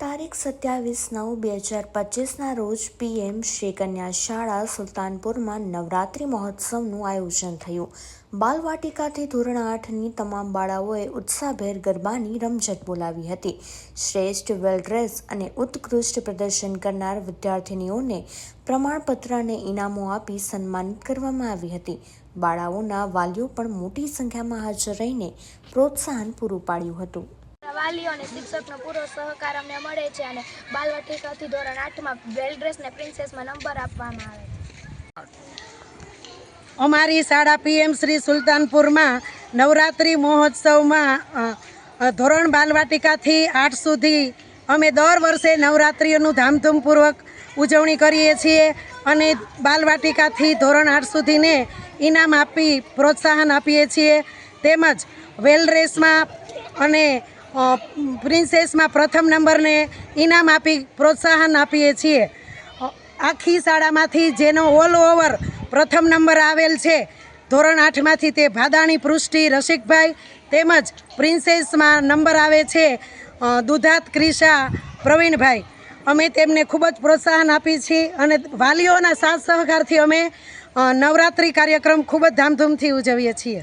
તારીખ સત્યાવીસ નવ બે હજાર પચીસના રોજ પીએમ શ્રી કન્યા શાળા સુલતાનપુરમાં નવરાત્રિ મહોત્સવનું આયોજન થયું. બાલવાટિકાથી ધોરણ આઠની તમામ બાળાઓએ ઉત્સાહભેર ગરબાની રમઝટ બોલાવી હતી. શ્રેષ્ઠ વેલ ડ્રેસ અને ઉત્કૃષ્ટ પ્રદર્શન કરનાર વિદ્યાર્થિનીઓને પ્રમાણપત્ર અને ઇનામો આપી સન્માનિત કરવામાં આવી હતી. બાળાઓના વાલીઓ પણ મોટી સંખ્યામાં હાજર રહીને પ્રોત્સાહન પૂરું પાડ્યું હતું. વાલીઓ અને શિક્ષકનો પૂરો સહકાર અમને મળે છે અને બાલવાટિકાથી ધોરણ આઠમાં વેલ ડ્રેસ ને પ્રિન્સેસમાં નંબર આપવામાં આવે છે. અમારી શાળા પીએમ શ્રી સુલતાનપુરમાં નવરાત્રિ મહોત્સવમાં ધોરણ બાલવાટિકાથી આઠ સુધી અમે દર વર્ષે નવરાત્રિઓનું ધામધૂમપૂર્વક ઉજવણી કરીએ છીએ અને બાલવાટિકાથી ધોરણ આઠ સુધીને ઇનામ આપી પ્રોત્સાહન આપીએ છીએ. તેમજ વેલ રેસમાં અને પ્રિન્સેસમાં પ્રથમ નંબરને ઇનામ આપી, પ્રોત્સાહન આપીએ છીએ. આખી શાળામાંથી જેનો ઓલ ઓવર પ્રથમ નંબર આવેલ છે, ધોરણ આઠમાંથી તે ભાદાણી પૃષ્ટિ, રસિકભાઈ તેમજ પ્રિન્સેસમાં નંબર આવે છે દુધાત ક્રિશા, પ્રવીણભાઈ. અમે તેમને ખૂબ જ પ્રોત્સાહન આપીએ છીએ અને વાલીઓના સાથ સહકારથી અમે નવરાત્રિ કાર્યક્રમ ખૂબ જ ધામધૂમથી ઉજવીએ છીએ.